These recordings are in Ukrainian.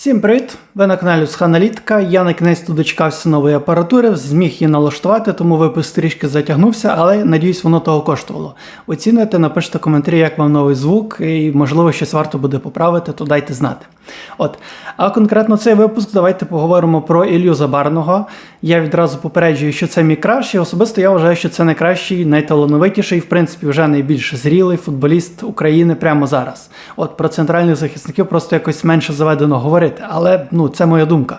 Всім привіт! Ви на каналі Сханалітика. Я на кінець тут дочекався нової апаратури, зміг її налаштувати, тому випуск трішки затягнувся, але надіюсь, воно того коштувало. Оцінуйте, напишіть коментарі, як вам новий звук, і можливо щось варто буде поправити, то дайте знати. От, а конкретно цей випуск давайте поговоримо про Ілью Забарного. Я відразу попереджую, що це мій кращий. Особисто я вважаю, що це найкращий, найталановитіший, в принципі, вже найбільш зрілий футболіст України прямо зараз. От про центральних захисників просто якось менше заведено говорити, але ну це моя думка.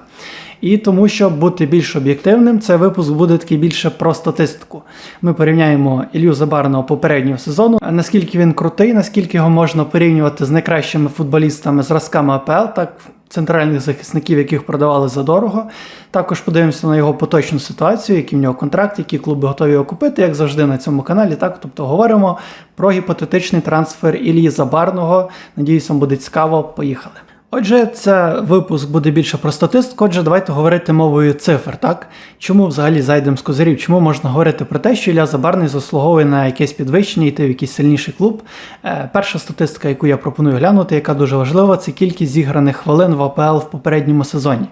І тому, щоб бути більш об'єктивним, цей випуск буде такий більше про статистику. Ми порівняємо Ілью Забарного попереднього сезону, наскільки він крутий, наскільки його можна порівнювати з найкращими футболістами зразками АПЛ, так центральних захисників, яких продавали задорого. Також подивимося на його поточну ситуацію, який в нього контракт, які клуби готові його купити, як завжди на цьому каналі. Так, тобто говоримо про гіпотетичний трансфер Ілії Забарного. Надіюсь, вам буде цікаво. Поїхали. Отже, це випуск буде більше про статистику. Отже, давайте говорити мовою цифр. Так чому взагалі зайдемо з козирів? Чому можна говорити про те, що Ілля Забарний заслуговує на якесь підвищення, йти в якийсь сильніший клуб? Е, перша статистика, яку я пропоную глянути, яка дуже важлива, це кількість зіграних хвилин в АПЛ в попередньому сезоні.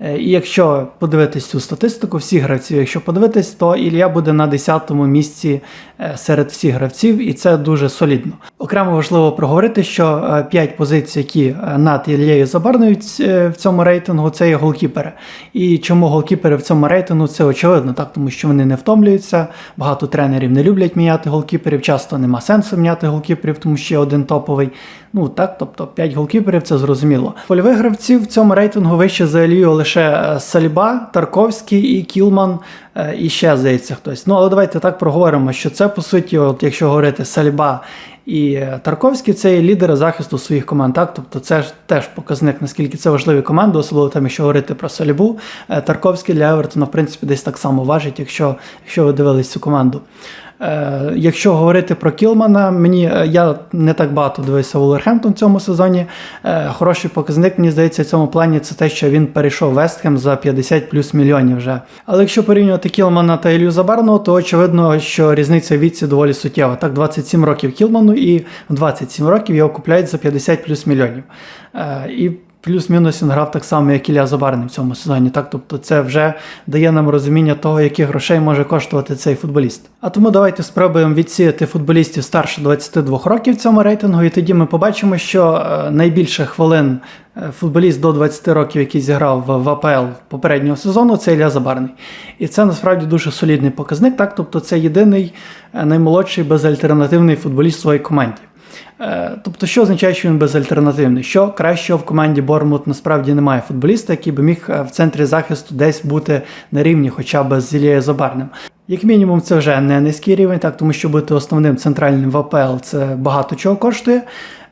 Е, І якщо подивитись цю статистику, всі гравців, якщо подивитись, то Ілля буде на 10-му місці е, серед всіх гравців, і це дуже солідно. Окремо важливо проговорити, що 5 позицій, які е, над Іллєю забарнують е, в цьому рейтингу, це є голкіпери. І чому голкіпери в цьому рейтингу це очевидно, так тому що вони не втомлюються. Багато тренерів не люблять міняти голкіперів, часто нема сенсу міняти голкіперів, тому що є один топовий. Ну так, тобто 5 голкіперів це зрозуміло. Польових гравців в цьому рейтингу вище за Ілію лише е, Сальба, Тарковський і Кілман, е, і ще здається хтось. Ну але давайте так проговоримо, що це по суті, от якщо говорити Сальба і е, Тарковський, це є лідери захисту своїх команд. Так, тобто це ж теж показник, наскільки це важливі команди, особливо там, якщо говорити про Сальбу. Е, Тарковський для Евертона, в принципі, десь так само важить, якщо, якщо ви дивились цю команду. Е, Якщо говорити про Кілмана, мені е, я не так багато дивився Вулверхемптон в цьому сезоні. Е, Хороший показник, мені здається, в цьому плані це те, що він перейшов Вестхем за 50 плюс мільйонів вже. Але якщо порівнювати Кілмана та Ілью Забарного, то очевидно, що різниця в віці доволі суттєва. Так, 27 років Кілману і в 27 років його купляють за 50 плюс мільйонів. І Плюс-мінус він грав так само, як Ілля Забарний в цьому сезоні. Так, тобто це вже дає нам розуміння того, яких грошей може коштувати цей футболіст. А тому давайте спробуємо відсіяти футболістів старше 22 років в цьому рейтингу, і тоді ми побачимо, що е, найбільше хвилин е, футболіст до 20 років, який зіграв в, АПЛ попереднього сезону, це Ілля Забарний. І це насправді дуже солідний показник. Так, тобто це єдиний е, наймолодший безальтернативний футболіст в своїй команді. Е, Тобто, що означає, що він безальтернативний? Що кращого в команді Бормут насправді немає футболіста, який би міг е, в центрі захисту десь бути на рівні, хоча б з Ілією Забарним. Як мінімум, це вже не низький рівень, так тому що бути основним центральним в АПЛ це багато чого коштує.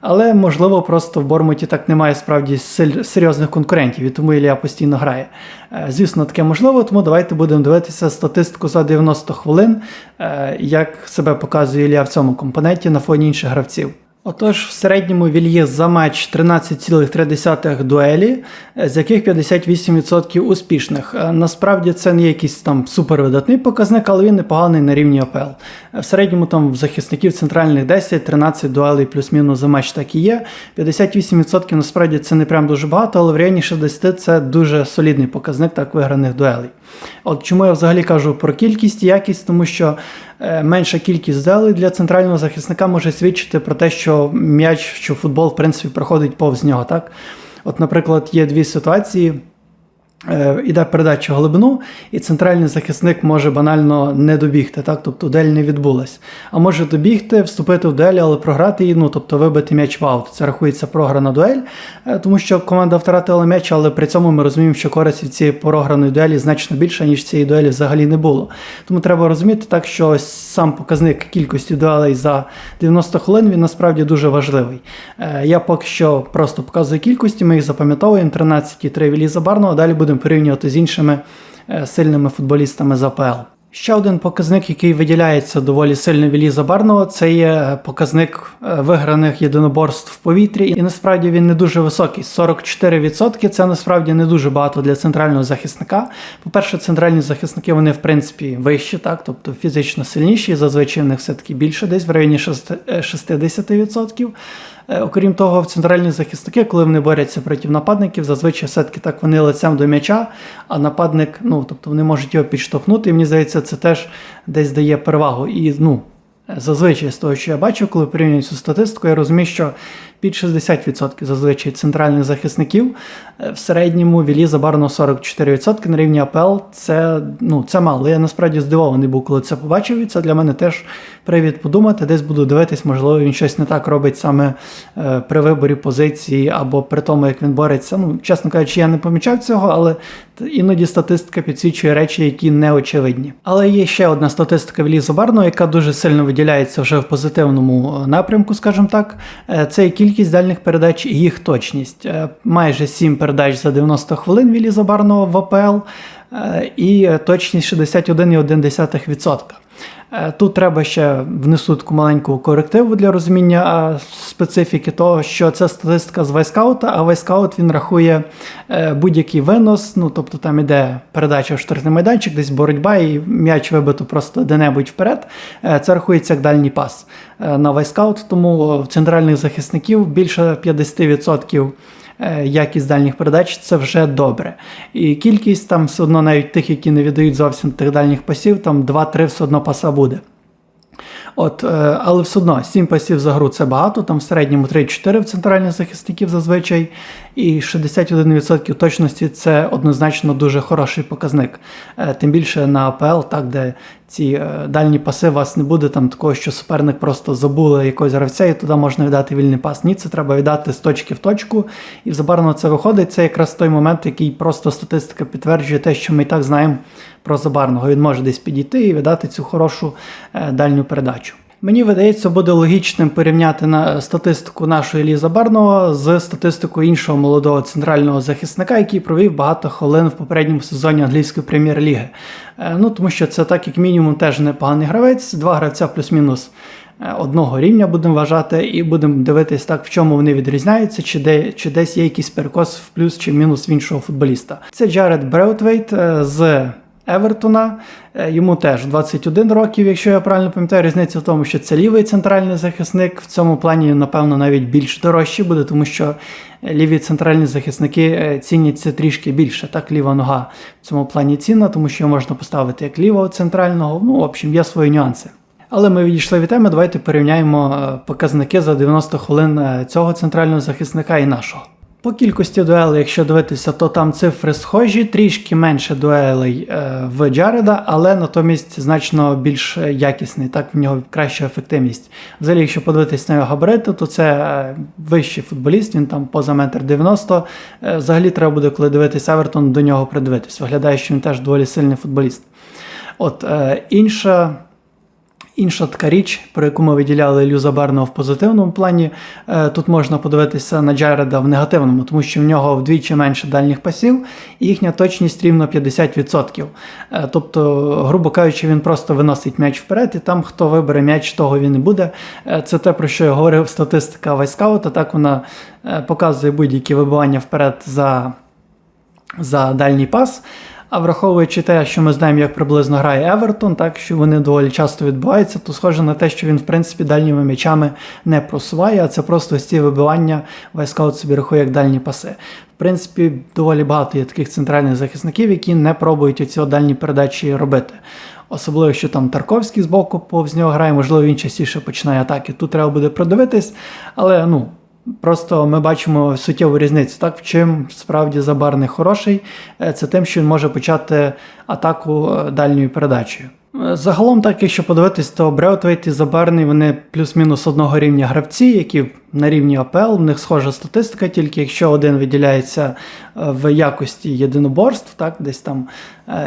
Але можливо, просто в Бормуті так немає справді серйозних конкурентів, і тому Ілля постійно грає. Е, Звісно, таке можливо, тому давайте будемо дивитися статистику за 90 хвилин, е, як себе показує Ілля в цьому компоненті на фоні інших гравців. Отож, в середньому Вільє за матч 13,3 дуелі, е, з яких 58% успішних. Е, Насправді це не якийсь там супервидатний показник, але він непоганий на рівні АПЛ. Е, В середньому там в захисників центральних 10-13 дуелей плюс-мінус за матч так і є. 58% насправді це не прям дуже багато, але в районі 60 це дуже солідний показник так виграних дуелей. От чому я взагалі кажу про кількість і якість, тому що е, менша кількість дуелей для центрального захисника може свідчити про те, що м'яч, що футбол, в принципі, проходить повз нього. Так? От, наприклад, є дві ситуації. Е, Іде передача глибину, і центральний захисник може банально не добігти, так? тобто дуель не відбулась. А може добігти, вступити в дуель, але програти її, ну, тобто вибити м'яч в аут. Це рахується програна дуель, е, тому що команда втратила м'яч, але при цьому ми розуміємо, що користь від цієї програної дуелі значно більша, ніж цієї дуелі взагалі не було. Тому треба розуміти так, що сам показник кількості дуелей за 90 хвилин він насправді дуже важливий. Е, Я поки що просто показую кількості, ми їх запам'ятовуємо 13,3 Вілі Забарного, далі будемо порівнювати з іншими е, сильними футболістами з АПЛ. Ще один показник, який виділяється доволі сильно Вілі Забарного, це є показник е, виграних єдиноборств в повітрі, і насправді він не дуже високий. 44% це насправді не дуже багато для центрального захисника. По-перше, центральні захисники вони в принципі вищі, так, тобто фізично сильніші, зазвичай в них все-таки більше, десь в районі 6 е, 60%. Е, Окрім того, в центральні захисники, коли вони борються проти нападників, зазвичай все-таки так вони лицем до м'яча, а нападник, ну тобто вони можуть його підштовхнути, і мені здається, це теж десь дає перевагу. І ну, зазвичай з того, що я бачу, коли порівнюю цю статистику, я розумію, що під 60% зазвичай центральних захисників е, в середньому вілі забарно 44% на рівні АПЛ. Це, ну, це мало. Я насправді здивований був, коли це побачив, і це для мене теж привід подумати. Десь буду дивитись, можливо, він щось не так робить саме е, при виборі позиції або при тому, як він бореться. Ну, чесно кажучи, я не помічав цього, але іноді статистика підсвічує речі, які не очевидні. Але є ще одна статистика Вілі Забарного, яка дуже сильно виділяється вже в позитивному е, напрямку, скажімо так. Це і кількість дальних передач і їх точність. Е, Майже 7 передач за 90 хвилин Вілі Забарного в АПЛ е, і е, точність 61,1%. Е, Тут треба ще внесу таку маленьку корективу для розуміння е, специфіки того, що це статистика з Вайскаута, а Вайскаут він рахує е, будь-який винос, ну тобто там іде передача в штрафний майданчик, десь боротьба і м'яч вибито просто де-небудь вперед. Це рахується як дальній пас на Вайскаут, тому в центральних захисників більше 50% е, якість дальніх передач це вже добре. І кількість там все одно навіть тих, які не віддають зовсім тих дальніх пасів, там 2-3 все одно паса буде. От, е, але все одно 7 пасів за гру це багато, там в середньому 3-4 в центральних захисників зазвичай, і 61% точності це однозначно дуже хороший показник. Е, Тим більше на АПЛ, так, де ці е, дальні паси у вас не буде там такого, що суперник просто забули якогось гравця, і туди можна віддати вільний пас. Ні, це треба віддати з точки в точку, і в це виходить. Це якраз той момент, який просто статистика підтверджує те, що ми і так знаємо про Забарного. Він може десь підійти і віддати цю хорошу е, дальню передачу. Мені видається, буде логічним порівняти на статистику нашої Ліза Барного з статистикою іншого молодого центрального захисника, який провів багато хвилин в попередньому сезоні англійської прем'єр-ліги. Е, Ну тому що це так, як мінімум, теж непоганий гравець, два гравця плюс-мінус е, одного рівня будемо вважати, і будемо дивитись так, в чому вони відрізняються, чи де чи десь є якийсь перекос в плюс чи мінус в іншого футболіста. Це Джаред Бреутвейт е, з. Евертона. Е, Йому теж 21 років, якщо я правильно пам'ятаю, різниця в тому, що це лівий центральний захисник. В цьому плані, напевно, навіть більш дорожчий буде, тому що ліві центральні захисники е, ціняться трішки більше. Так, ліва нога в цьому плані цінна, тому що його можна поставити як лівого центрального. Ну, в общем, є свої нюанси. Але ми відійшли від теми. Давайте порівняємо е, показники за 90 хвилин е, цього центрального захисника і нашого. По кількості дуелей, якщо дивитися, то там цифри схожі, трішки менше дуелей е, в Джареда, але натомість значно більш якісний, так в нього краща ефективність. Взагалі, якщо подивитись на його габарити, то це е, вищий футболіст, він там поза метр 90. Е, взагалі треба буде, коли дивитись Евертон, до нього придивитись. Виглядає, що він теж доволі сильний футболіст. От інша. Інша така річ, про яку ми виділяли Ілью Забарного в позитивному плані, е, тут можна подивитися на Джареда в негативному, тому що в нього вдвічі менше дальніх пасів, і їхня точність рівно 50%. Е, Тобто, грубо кажучи, він просто виносить м'яч вперед, і там хто вибере м'яч, того він і буде. Е, Це те, про що я говорив статистика Вайскаута. Так вона показує будь-які вибивання вперед за, за дальній пас. А враховуючи те, що ми знаємо, як приблизно грає Евертон, так що вони доволі часто відбуваються, то схоже на те, що він, в принципі, дальніми м'ячами не просуває, а це просто ось ці вибивання Вайскаут собі рахує як дальні паси. В принципі, доволі багато є таких центральних захисників, які не пробують оці дальні передачі робити. Особливо, що там Тарковський з боку повз нього грає, можливо, він частіше починає атаки. Тут треба буде продивитись, але ну. Просто ми бачимо суттєву різницю. Так, в чим справді забарний хороший, е, це тим, що він може почати атаку е, дальньою передачею. Е, Загалом, так, якщо подивитись, то Бреутвейт і Забарний вони плюс-мінус одного рівня гравці, які на рівні АПЛ, в них схожа статистика, тільки якщо один виділяється в якості єдиноборств, так, десь там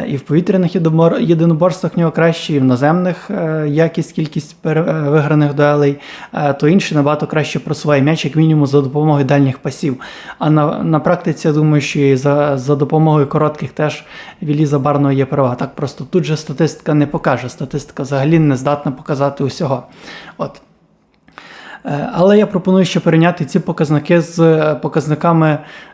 і в повітряних єдиноборствах в нього краще, і в наземних е, якість, кількість е, виграних дуелей, е, то інший набагато краще просуває м'яч, як мінімум, за допомогою дальніх пасів. А на, на практиці, я думаю, що і за, за допомогою коротких теж Вілі Забарного є права. Так просто тут же статистика не покаже. Статистика взагалі не здатна показати усього. От. Е, Але я пропоную ще порівняти ці показники з е, показниками Е,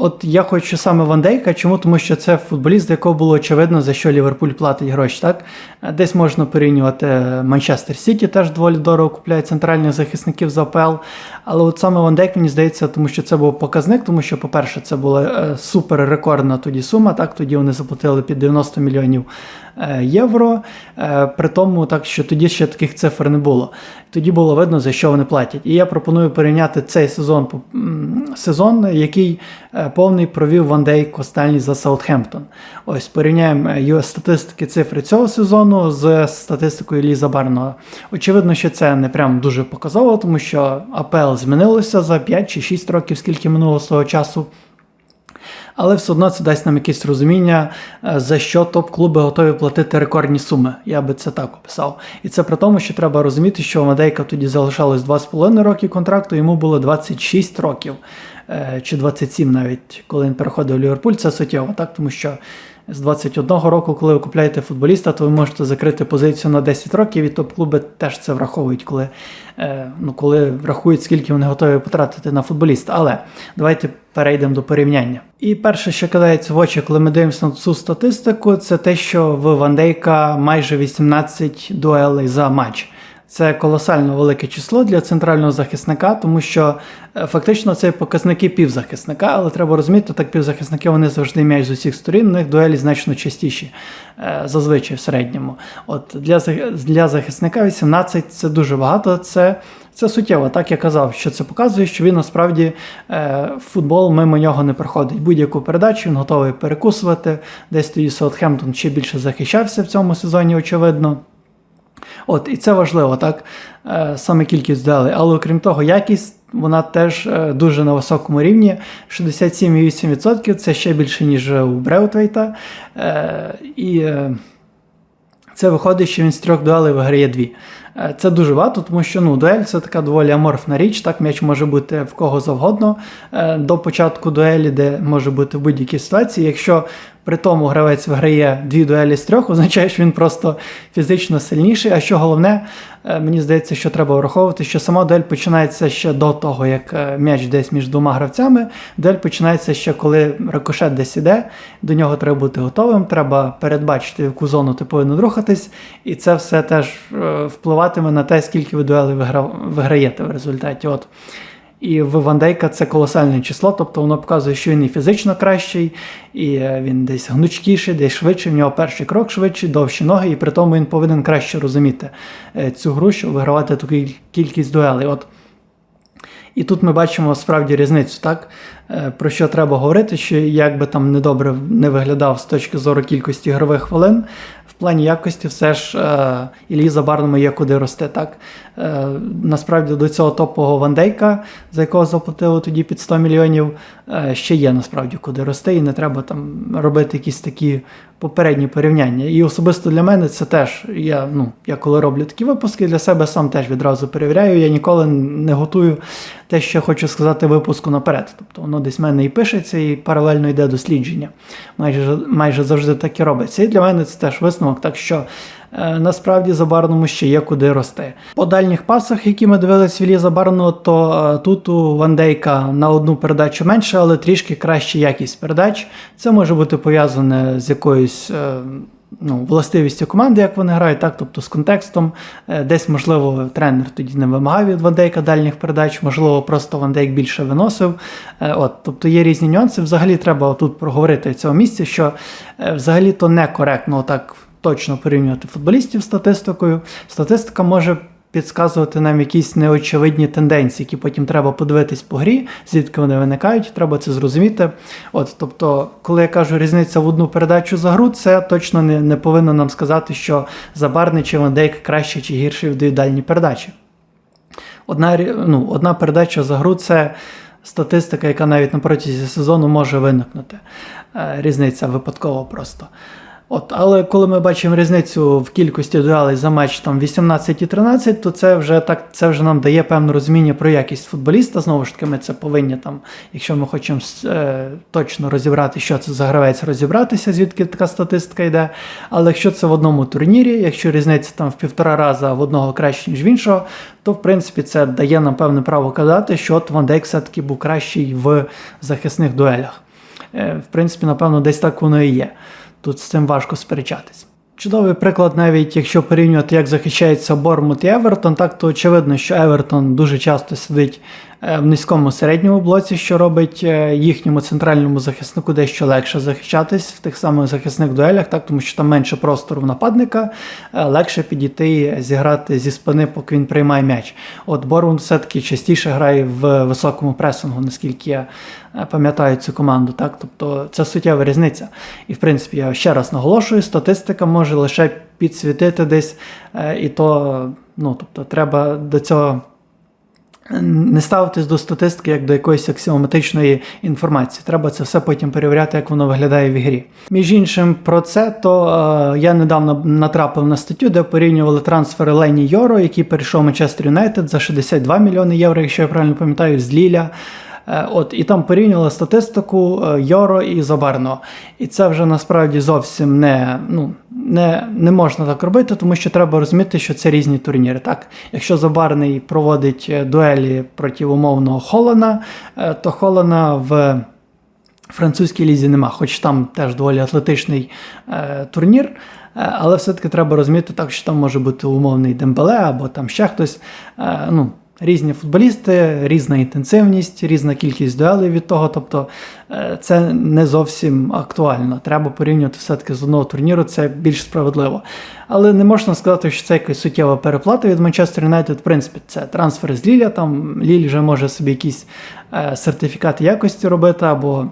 От я хочу саме Ван Дейка. Чому? Тому що це футболіст, для якого було очевидно, за що Ліверпуль платить гроші. Так? Е, Десь можна порівнювати Манчестер Сіті, теж доволі дорого купляє центральних захисників за АПЛ. Але от саме Ван Дейк, мені здається, тому що це був показник, тому що, по-перше, це була е, супер рекордна тоді сума. Так, тоді вони заплатили під 90 мільйонів е, євро. Е, При тому, так що тоді ще таких цифр не було. Тоді було видно, за що вони платять. І я пропоную порівняти цей сезон сезон, який е, повний провів Ван Дейк останній за Саутгемптон. Ось порівняємо е, статистики цифри цього сезону з статистикою Ліза Барного. Очевидно, що це не прям дуже показово, тому що АПЛ змінилося за 5 чи 6 років, скільки минуло з того часу. Але все одно це дасть нам якесь розуміння, е, за що топ-клуби готові платити рекордні суми. Я би це так описав. І це при тому, що треба розуміти, що Мадейка тоді залишалось 2,5 роки контракту, йому було 26 років е, чи 27 навіть, коли він переходив в Ліверпуль. Це суттєво, так? Тому що з 21 року, коли ви купляєте футболіста, то ви можете закрити позицію на 10 років, і топ-клуби теж це враховують, коли, е, ну, коли рахують, скільки вони готові потратити на футболіста. Але давайте перейдемо до порівняння. І перше, що кидається в очі, коли ми дивимося на цю статистику, це те, що в Ван Дейка майже 18 дуелей за матч. Це колосально велике число для центрального захисника, тому що е, фактично це показники півзахисника, але треба розуміти, так півзахисники вони завжди м'яч з усіх сторін, у них дуелі значно частіші, е, зазвичай в середньому. От для, для захисника 18 це дуже багато. Це, це суттєво. Так я казав, що це показує, що він насправді е, футбол мимо нього не проходить. Будь-яку передачу він готовий перекусувати. Десь тоді Саутхемптон ще більше захищався в цьому сезоні, очевидно. От, і це важливо, так? Е, Саме кількість дуелей. Але окрім того, якість вона теж е, дуже на високому рівні. 67,8% це ще більше, ніж у Бреутвейта. Е, І це виходить, що він з трьох дуелей виграє дві. Це дуже багато, тому що ну, дуель це така доволі аморфна річ. Так, м'яч може бути в кого завгодно до початку дуелі, де може бути в будь-якій ситуації. Якщо при тому гравець виграє дві дуелі з трьох, означає, що він просто фізично сильніший. А що головне, е, мені здається, що треба враховувати, що сама дуель починається ще до того, як е, м'яч десь між двома гравцями. Дуель починається ще коли рикошет десь іде, до нього треба бути готовим, треба передбачити, в яку зону ти повинен рухатись, і це все теж е, впливатиме на те, скільки ви дуелей вигра... виграєте в результаті. От. І в Вандейка це колосальне число, тобто воно показує, що він і фізично кращий, і е, він десь гнучкіший, десь швидший, в нього перший крок швидший, довші ноги, і при тому він повинен краще розуміти е, цю гру, щоб вигравати таку кількість дуелей. От. І тут ми бачимо справді різницю, так? Е, Про що треба говорити, що як би там недобре не виглядав з точки зору кількості ігрових хвилин, в плані якості все ж е, Іллі Забарному є куди рости. Так? Е, насправді до цього топового Вандейка, за якого заплатили тоді під 100 мільйонів, е, ще є насправді куди рости, і не треба там робити якісь такі попередні порівняння. І особисто для мене це теж. Я, ну, я коли роблю такі випуски, для себе сам теж відразу перевіряю. Я ніколи не готую те, що я хочу сказати випуску наперед. Тобто воно десь в мене і пишеться, і паралельно йде дослідження. Майже, майже завжди так і робиться. І для мене це теж висновок. Так що е, насправді Забарному ще є куди рости. По дальніх пасах, які ми дивились в Іллі Забарного, то е, тут у Вандейка на одну передачу менше, але трішки краща якість передач. Це може бути пов'язане з якоюсь. е, Ну, властивістю команди, як вони грають, так, тобто з контекстом. Е, Десь, можливо, тренер тоді не вимагав від Вандейка дальніх передач, можливо, просто Вандейк більше виносив. Е, От, тобто є різні нюанси. Взагалі треба тут проговорити в цьому місці, що е, взагалі то некоректно так точно порівнювати футболістів з статистикою. Статистика може підказувати нам якісь неочевидні тенденції, які потім треба подивитись по грі, звідки вони виникають, треба це зрозуміти. От, тобто, коли я кажу різниця в одну передачу за гру, це точно не, не повинно нам сказати, що Забарний чи Вандейк краще чи гірше віддають дальні передачі. Одна, ну, одна передача за гру це статистика, яка навіть на протязі сезону може виникнути. Е, Різниця випадково просто. От, але коли ми бачимо різницю в кількості дуелей за матч там 18 і 13, то це вже так, це вже нам дає певне розуміння про якість футболіста. Знову ж таки, ми це повинні там, якщо ми хочемо е, точно розібрати, що це за гравець, розібратися, звідки така статистика йде. Але якщо це в одному турнірі, якщо різниця там в півтора рази в одного краще, ніж в іншого, то в принципі це дає нам певне право казати, що от Ван Дейк все-таки був кращий в захисних дуелях. Е, в принципі, напевно, десь так воно і є. Тут з цим важко сперечатись. Чудовий приклад, навіть якщо порівнювати, як захищається Бормут і Евертон, так то очевидно, що Евертон дуже часто сидить в низькому середньому блоці, що робить е, їхньому центральному захиснику дещо легше захищатись в тих самих захисних дуелях, так тому що там менше простору в нападника, е, легше підійти зіграти зі спини, поки він приймає м'яч. От Бормут все-таки частіше грає в високому пресингу, наскільки я е, пам'ятаю цю команду. Так, тобто це суттєва різниця. І в принципі, я ще раз наголошую, статистика може лише підсвітити десь, е, і то ну, тобто, треба до цього не ставитись до статистики як до якоїсь аксіоматичної інформації. Треба це все потім перевіряти, як воно виглядає в ігрі. Між іншим, про це то е, я недавно натрапив на статтю, де порівнювали трансфери Лені Йоро, який перейшов Манчестер Юнайтед за 62 мільйони євро, якщо я правильно пам'ятаю, з Ліля. Е, От і там порівнювали статистику е, Йоро і Забарного. І це вже насправді зовсім не ну не, не можна так робити, тому що треба розуміти, що це різні турніри. Так, якщо Забарний проводить е, дуелі проти умовного Холана, е, то Холана в французькій лізі нема, хоч там теж доволі атлетичний е, турнір. Е, Але все-таки треба розуміти так, що там може бути умовний Дембеле або там ще хтось. Е, ну, Різні футболісти, різна інтенсивність, різна кількість дуелей від того. Тобто е, це не зовсім актуально. Треба порівнювати все-таки з одного турніру, це більш справедливо. Але не можна сказати, що це якась суттєва переплата від Манчестер Юнайтед. В принципі, це трансфер з Ліля. Там Ліль вже може собі якісь е, сертифікати якості робити або.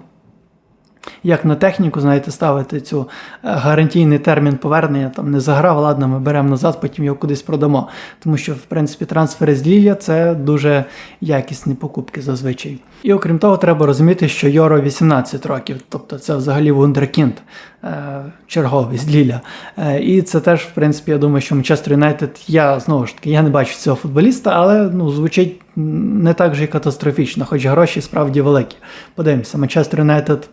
Як на техніку, знаєте, ставити цю е, гарантійний термін повернення, там не заграв, ладно, ми беремо назад, потім його кудись продамо. Тому що, в принципі, трансфери з Лілля це дуже якісні покупки зазвичай. І окрім того, треба розуміти, що Йоро 18 років, тобто це взагалі вундеркінд е, черговий з Ліля. Е, І це теж, в принципі, я думаю, що Манчестер Юнайтед, я знову ж таки, я не бачу цього футболіста, але ну, звучить не так же і катастрофічно, хоч гроші справді великі. Подивимося, Манчестер Юнайтед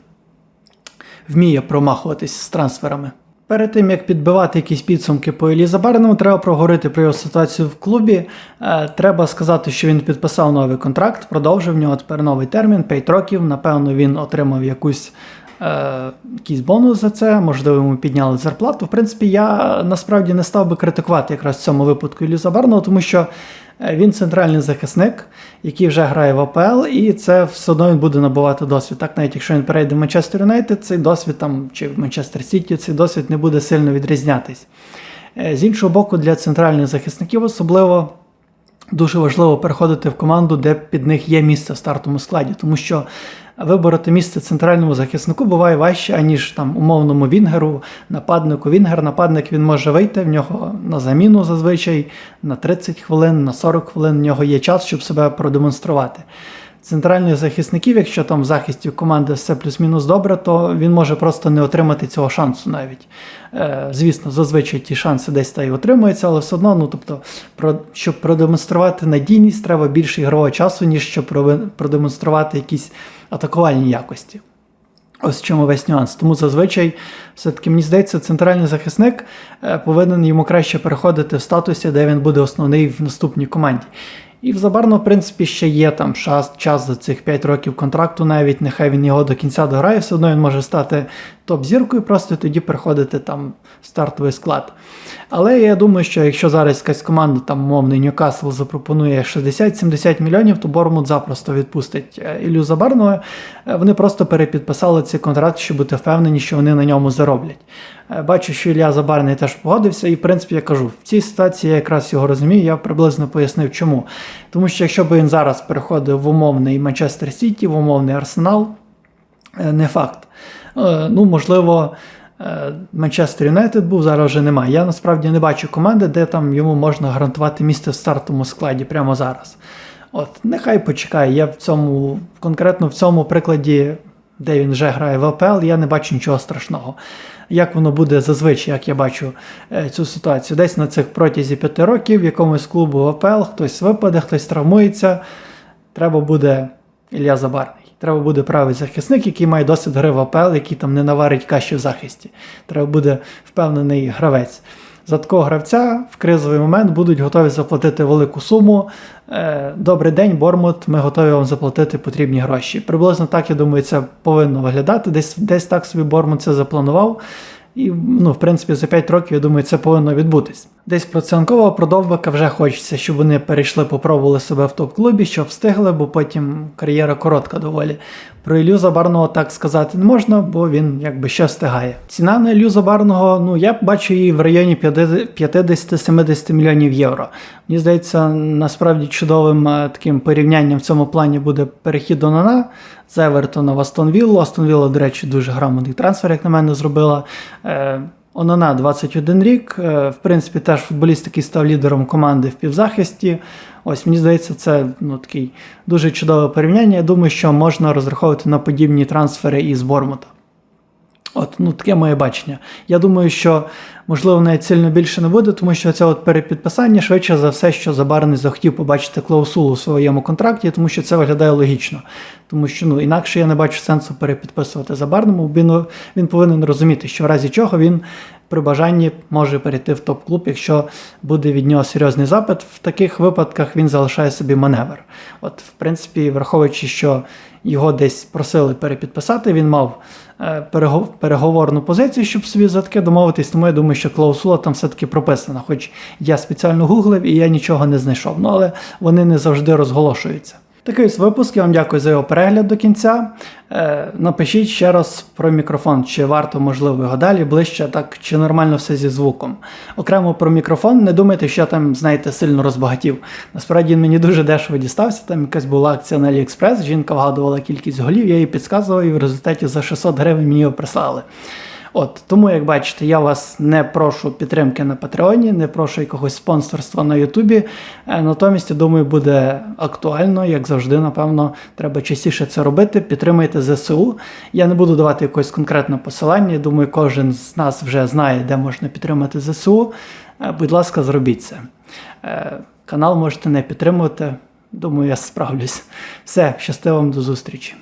вміє промахуватись з трансферами. Перед тим як підбивати якісь підсумки по Еліза Барному, треба проговорити про його ситуацію в клубі. Е, треба сказати, що він підписав новий контракт, продовжив нього тепер новий термін 5 років. Напевно, він отримав якусь. Е, якийсь бонус за це, можливо, йому підняли зарплату. В принципі, я насправді не став би критикувати якраз в цьому випадку Ілюза Барного, тому що він центральний захисник, який вже грає в АПЛ, і це все одно він буде набувати досвід. Так, навіть якщо він перейде в Манчестер Юнайтед, цей досвід там чи в Манчестер Сіті, цей досвід не буде сильно відрізнятись. Е, З іншого боку, для центральних захисників особливо. Дуже важливо переходити в команду, де під них є місце в стартовому складі, тому що вибороти місце центральному захиснику буває важче, аніж там умовному Вінгеру, нападнику. Вінгер, нападник він може вийти в нього на заміну зазвичай на 30 хвилин, на 40 хвилин. В нього є час, щоб себе продемонструвати. Центральних захисників, якщо там в захисті команди все плюс-мінус добре, то він може просто не отримати цього шансу навіть. Е, звісно, зазвичай ті шанси десь та й отримуються, але все одно, ну тобто, про, щоб продемонструвати надійність, треба більше ігрового часу, ніж щоб продемонструвати якісь атакувальні якості. Ось в чому весь нюанс. Тому зазвичай, все-таки, мені здається, центральний захисник е, повинен йому краще переходити в статусі, де він буде основний в наступній команді. І в Забарно, в принципі, ще є там час, час за цих 5 років контракту, навіть нехай він його до кінця дограє, все одно він може стати топ-зіркою, просто тоді приходити там в стартовий склад. Але я думаю, що якщо зараз якась команда, там умовний Ньюкасл запропонує 60-70 мільйонів, то Бормут запросто відпустить е, Іллю Забарного. Е, Вони просто перепідписали цей контракт, щоб бути впевнені, що вони на ньому зароблять. Е, Бачу, що Ілля Забарний теж погодився, і в принципі я кажу, в цій ситуації я якраз його розумію, я приблизно пояснив, чому. Тому що якщо б він зараз переходив в умовний Манчестер Сіті, в умовний Арсенал, е, не факт. Е, Ну, можливо, Манчестер Юнайтед був, зараз вже немає. Я насправді не бачу команди, де там йому можна гарантувати місце в стартовому складі прямо зараз. От, нехай почекає. Я в цьому, конкретно в цьому прикладі де він вже грає в АПЛ, я не бачу нічого страшного. Як воно буде зазвичай, як я бачу е, цю ситуацію, десь на цих протязі п'яти років в якомусь клубу в АПЛ хтось випаде, хтось травмується. Треба буде Ілля Забарний. Треба буде правий захисник, який має досвід гри в АПЛ, який там не наварить каші в захисті. Треба буде впевнений гравець. За такого гравця в кризовий момент будуть готові заплатити велику суму. Е, Добрий день, Бормут, ми готові вам заплатити потрібні гроші. Приблизно так, я думаю, це повинно виглядати. Десь, десь так собі Бормут це запланував. І, ну, в принципі, за 5 років, я думаю, це повинно відбутись. Десь про Цянкова, про Довбика вже хочеться, щоб вони перейшли, попробували себе в топ-клубі, щоб встигли, бо потім кар'єра коротка доволі. Про Ілю Забарного так сказати не можна, бо він якби ще встигає. Ціна на Ілю Забарного, ну я бачу її в районі 50-70 мільйонів євро. Мені здається, насправді чудовим е, таким порівнянням в цьому плані буде перехід до Нана з Евертона в Астон Віллу. Астон Вілла, до речі, дуже грамотний трансфер, як на мене, зробила. Е, Онана 21 рік. Е, В принципі, теж футболіст, який став лідером команди в півзахисті. Ось мені здається, це ну, такий дуже чудове порівняння. Я думаю, що можна розраховувати на подібні трансфери із Бормута. От, ну таке моє бачення. Я думаю, що можливо навіть сильно більше не буде, тому що це от перепідписання швидше за все, що Забарний захотів побачити клаусулу у своєму контракті, тому що це виглядає логічно. Тому що ну інакше я не бачу сенсу перепідписувати Забарному. Він, він повинен розуміти, що в разі чого він при бажанні може перейти в топ-клуб, якщо буде від нього серйозний запит. В таких випадках він залишає собі маневр. От, в принципі, враховуючи, що його десь просили перепідписати, він мав переговорну позицію, щоб собі за таке домовитись. Тому я думаю, що клаусула там все-таки прописана. Хоч я спеціально гуглив і я нічого не знайшов. Ну але вони не завжди розголошуються. Такий ось випуск. Я вам дякую за його перегляд до кінця. Е, напишіть ще раз про мікрофон, чи варто, можливо, його далі ближче, так чи нормально все зі звуком. Окремо про мікрофон, не думайте, що я там, знаєте, сильно розбагатів. Насправді він мені дуже дешево дістався. Там якась була акція на AliExpress, жінка вгадувала кількість голів, я їй підказував, і в результаті за 600 гривень мені його прислали. От тому, як бачите, я вас не прошу підтримки на Патреоні, не прошу якогось спонсорства на Ютубі. Е, Натомість, я думаю, буде актуально, як завжди, напевно, треба частіше це робити. Підтримайте ЗСУ. Я не буду давати якогось конкретного посилання. Я думаю, кожен з нас вже знає, де можна підтримати ЗСУ. Е, Будь ласка, зробіть це. Е, Канал можете не підтримувати. Думаю, я справлюсь. Все, щасти вам до зустрічі.